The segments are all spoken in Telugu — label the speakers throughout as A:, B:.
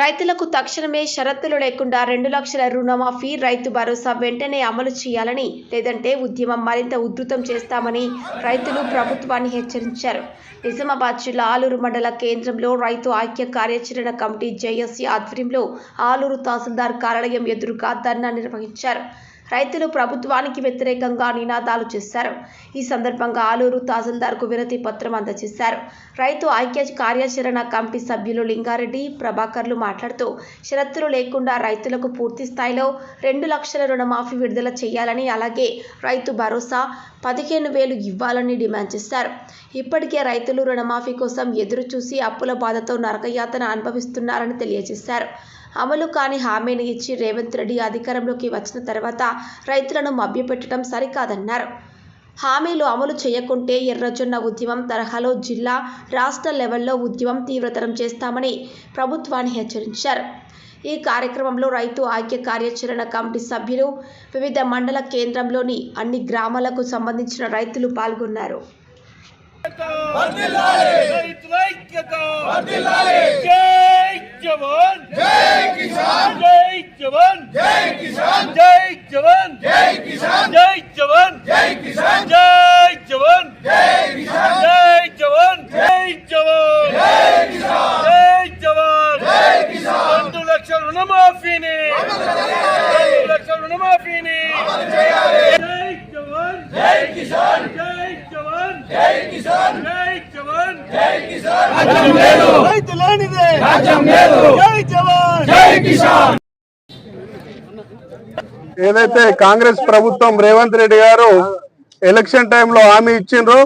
A: రైతులకు తక్షణమే షరతులు లేకుండా రెండు లక్షల రుణమాఫీ రైతు భరోసా వెంటనే అమలు చేయాలని లేదంటే ఉద్యమం మరింత ఉధృతం చేస్తామని రైతులు ప్రభుత్వాన్ని హెచ్చరించారు. నిజామాబాద్ జిల్లా ఆలూరు మండల కేంద్రంలో రైతు ఐక్య కార్యాచరణ కమిటీ జేఎస్సీ ఆధ్వర్యంలో ఆలూరు తహసీల్దార్ కార్యాలయం ఎదురుగా ధర్నా నిర్వహించారు. రైతులు ప్రభుత్వానికి వ్యతిరేకంగా నినాదాలు చేశారు. ఈ సందర్భంగా ఆలూరు తహసీల్దార్కు వినతి పత్రం అందజేశారు. రైతు ఐక్య కార్యాచరణ కమిటీ సభ్యులు లింగారెడ్డి ప్రభాకర్లు మాట్లాడుతూ షరతులు లేకుండా రైతులకు పూర్తి స్థాయిలో రెండు లక్షల రుణమాఫీ విడుదల చేయాలని అలాగే రైతు భరోసా పదిహేను వేలు ఇవ్వాలని డిమాండ్ చేశారు. ఇప్పటికే రైతులు రుణమాఫీ కోసం ఎదురు చూసి అప్పుల బాధతో నరకయాతన అనుభవిస్తున్నారని తెలియజేశారు. అమలు కాని హామీని ఇచ్చి రేవంత్ రెడ్డి అధికారంలోకి వచ్చిన తర్వాత రైతులను మభ్యపెట్టడం సరికాదన్నారు. హామీలు అమలు చేయకుంటే ఎర్రజొన్న ఉద్యమం తరహాలో జిల్లా రాష్ట్ర లెవెల్లో ఉద్యమం తీవ్రతరం చేస్తామని ప్రభుత్వాన్ని హెచ్చరించారు. ఈ కార్యక్రమంలో రైతు ఐక్య కార్యాచరణ కమిటీ సభ్యులు వివిధ మండల కేంద్రంలోని అన్ని గ్రామాలకు సంబంధించిన రైతులు పాల్గొన్నారు.
B: జై జవాన్!
C: జై కిసాన్
B: జై జవాన్
C: జై కిసాన్
B: జై జవాన్
C: జై కిసాన్
B: జై జవాన్
C: జై కిసాన్
B: జై జవాన్
C: జై కిసాన్
B: జై జవాన్ జై జవాన్
C: జై కిసాన్
B: జై జవాన్
C: జై కిసాన్
B: రెండు లక్షల రుణమాఫీని రెండు లక్షల రుణమాఫీని జై జవాన్
C: జై కిసాన్
B: జై జవాన్
C: జై కిసాన్
B: జై జవాన్
C: జై కిసాన్ రాజ్యం లేదు
B: రైతు లేనిదే
C: రాజ్యం లేదు
B: జై
D: ఏదైతే కాంగ్రెస్ ప్రభుత్వం రేవంత్ రెడ్డి గారు ఎలక్షన్ టైంలో హామీ ఇచ్చిండ్రో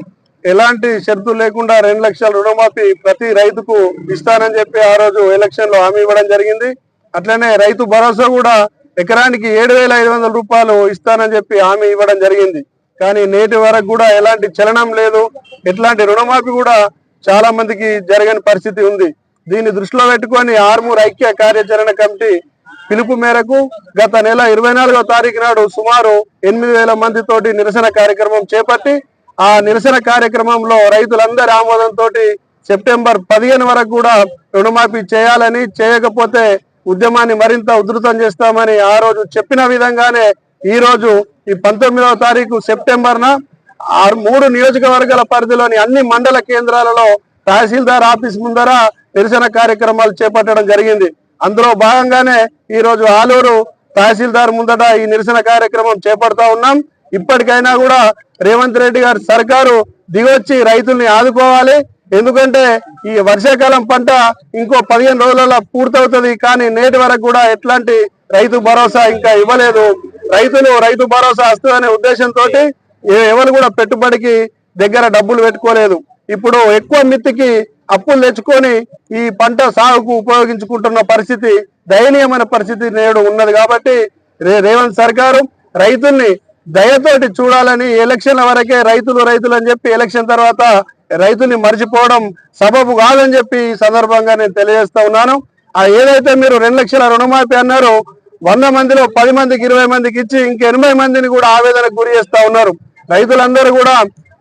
D: ఎలాంటి షరతు లేకుండా రెండు లక్షల రుణమాఫీ ప్రతి రైతుకు ఇస్తానని చెప్పి ఆ రోజు ఎలక్షన్లో హామీ ఇవ్వడం జరిగింది. అట్లనే రైతు భరోసా కూడా ఎకరానికి ఏడు వేల ఐదు వందల రూపాయలు ఇస్తానని చెప్పి హామీ ఇవ్వడం జరిగింది. కానీ నేటి వరకు కూడా ఎలాంటి చలనం లేదు. ఎట్లాంటి రుణమాఫీ కూడా చాలా మందికి జరగని పరిస్థితి ఉంది. దీన్ని దృష్టిలో పెట్టుకొని ఆర్మూర్ ఐక్య కార్యాచరణ కమిటీ పిలుపు మేరకు గత నెల ఇరవై నాలుగో తారీఖు నాడు సుమారు ఎనిమిది వేల మంది తోటి నిరసన కార్యక్రమం చేపట్టి ఆ నిరసన కార్యక్రమంలో రైతులందరి ఆమోదంతో సెప్టెంబర్ పదిహేను వరకు కూడా రుణమాఫీ చేయాలని చేయకపోతే ఉద్యమాన్ని మరింత ఉధృతం చేస్తామని ఆ రోజు చెప్పిన విధంగానే ఈ రోజు ఈ పంతొమ్మిదవ తారీఖు సెప్టెంబర్న ఆ మూడు నియోజకవర్గాల పరిధిలోని అన్ని మండల కేంద్రాలలో తహసీల్దార్ ఆఫీస్ ముందర నిరసన కార్యక్రమాలు చేపట్టడం జరిగింది. అందులో భాగంగానే ఈ రోజు ఆలూరు తహసీల్దార్ ముందట ఈ నిరసన కార్యక్రమం చేపడతా ఉన్నాం. ఇప్పటికైనా కూడా రేవంత్ రెడ్డి గారి సర్కారు దిగొచ్చి రైతుల్ని ఆదుకోవాలి. ఎందుకంటే ఈ వర్షాకాలం పంట ఇంకో పదిహేను రోజులలో పూర్తవుతుంది. కానీ నేటి వరకు కూడా ఎట్లాంటి రైతు భరోసా ఇంకా ఇవ్వలేదు. రైతులు రైతు భరోసా వస్తుందనే ఉద్దేశంతో ఎవరు కూడా పెట్టుబడికి దగ్గర డబ్బులు పెట్టుకోలేదు. ఇప్పుడు ఎక్కువ మిత్తికి అప్పులు తెచ్చుకొని ఈ పంట సాగుకు ఉపయోగించుకుంటున్న పరిస్థితి దయనీయమైన పరిస్థితి నేడు ఉన్నది కాబట్టి రే రేవంత్ సర్కారు రైతుల్ని దయతోటి చూడాలని ఎలక్షన్ల వరకే రైతులు రైతులు అని చెప్పి ఎలక్షన్ తర్వాత రైతుల్ని మర్చిపోవడం సబబు కాదని చెప్పి ఈ సందర్భంగా నేను తెలియజేస్తా ఉన్నాను. ఆ ఏదైతే మీరు రెండు లక్షల రుణమాఫీ అన్నారో వంద మందిలో పది మందికి ఇరవై మందికి ఇచ్చి ఇంక ఎనభై మందిని కూడా ఆవేదనకు గురి చేస్తా ఉన్నారు. రైతులందరూ కూడా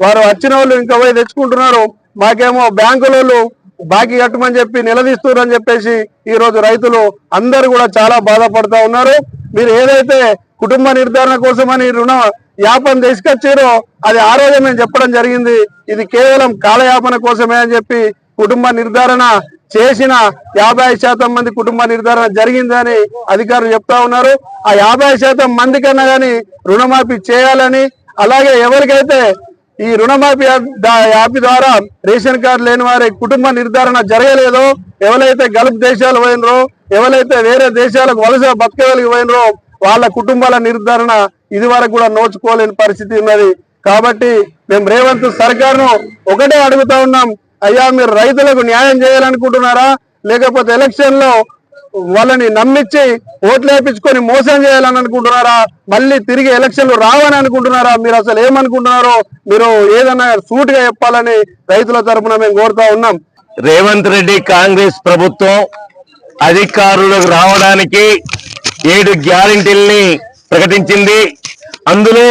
D: వారు వచ్చిన వాళ్ళు ఇంకా పోయి తెచ్చుకుంటున్నారు. మాకేమో బ్యాంకులలో బాకీ కట్టమని చెప్పి నిలదీస్తున్నారని చెప్పేసి ఈ రోజు రైతులు అందరూ కూడా చాలా బాధపడతా ఉన్నారు. మీరు ఏదైతే కుటుంబ నిర్ధారణ కోసమని రుణ యాపన తీసుకొచ్చారో అది ఆ రోజే మేము చెప్పడం జరిగింది. ఇది కేవలం కాలయాపన కోసమే అని చెప్పి కుటుంబ నిర్ధారణ చేసిన యాభై శాతం మంది కుటుంబ నిర్ధారణ జరిగిందని అధికారులు చెప్తా ఉన్నారు. ఆ యాభై శాతం మంది కన్నా రుణమాఫీ చేయాలని అలాగే ఎవరికైతే ఈ రుణమాఫీ యాప్ దా- యాప్ ద్వారా రేషన్ కార్డు లేని వారి కుటుంబ నిర్ధారణ జరగలేదో ఎవరైతే గల్ఫ్ దేశాలు పోయినరో ఎవరైతే వేరే దేశాలకు వలస బతకగలిగి పోయినరో వాళ్ళ కుటుంబాల నిర్ధారణ ఇది వరకు కూడా నోచుకోలేని పరిస్థితి ఉన్నది. కాబట్టి మేము రేవంత్ సర్కార్ను ఒకటే అడుగుతా ఉన్నాం అయ్యా మీరు రైతులకు న్యాయం చేయాలనుకుంటున్నారా? లేకపోతే ఎలక్షన్లో వాళ్ళని నమ్మించి ఓట్లు వేయించుకొని మోసం చేయాలని అనుకుంటున్నారా? మళ్ళీ తిరిగి ఎలక్షన్లు రావని అనుకుంటున్నారా? మీరు అసలు ఏమనుకుంటున్నారో మీరు ఏదన్నా సూటిగా చెప్పాలని రైతుల తరపున మేము కోరుతా ఉన్నాం.
E: రేవంత్ రెడ్డి కాంగ్రెస్ ప్రభుత్వం అధికారులకు రావడానికి ఏడు గ్యారంటీల్ని ప్రకటించింది. అందులో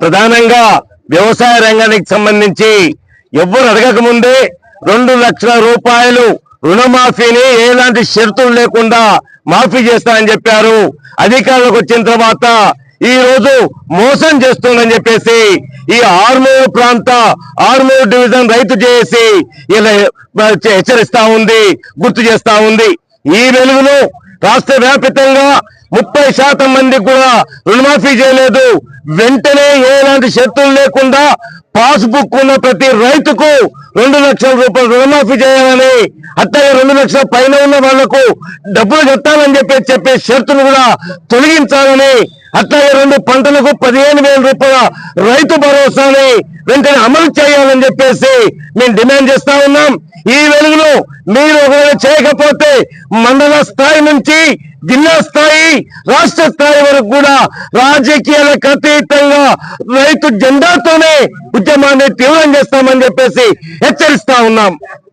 E: ప్రధానంగా వ్యవసాయ రంగానికి సంబంధించి ఎవ్వరు అడగక ముందే రెండు లక్షల రూపాయలు రుణమాఫీని ఎలాంటి షరతులు లేకుండా మాఫీ చేస్తానని చెప్పారు. అధికారులకు వచ్చిన తర్వాత ఈ రోజు మోసం చేస్తుందని చెప్పేసి ఈ ఆర్మూర్ ప్రాంత ఆర్మూర్ డివిజన్ రైతు చేసి ఇలా హెచ్చరిస్తా ఉంది గుర్తు చేస్తా ఉంది. ఈ వెలుగులో రాష్ట్ర వ్యాపితంగా ముప్పై శాతం మందికి కూడా రుణమాఫీ చేయలేదు. వెంటనే ఎలాంటి షరతులు లేకుండా పాస్బుక్ ఉన్న ప్రతి రైతుకు రెండు లక్షల రూపాయలు రుణమాఫీ చేయాలని అట్లాగే రెండు లక్షల పైన ఉన్న వాళ్ళకు డబ్బులు కట్టాలని చెప్పి చెప్పే షరతును కూడా తొలగించాలని అట్లాగే రెండు పంటలకు పదిహేను వేల రూపాయల రైతు భరోసాని వెంటనే అమలు చేయాలని చెప్పేసి మేము డిమాండ్ చేస్తా ఉన్నాం. ఈ వెలుగును మీరు ఒకవేళ చేయకపోతే మండల స్థాయి నుంచి జిల్లా స్థాయి రాష్ట్ర స్థాయి వరకు కూడా రాజకీయాలకు అతీతంగా రైతు జెండాతోనే ఉద్యమాన్ని తీవ్రం చేస్తామని చెప్పేసి హెచ్చరిస్తా ఉన్నాం.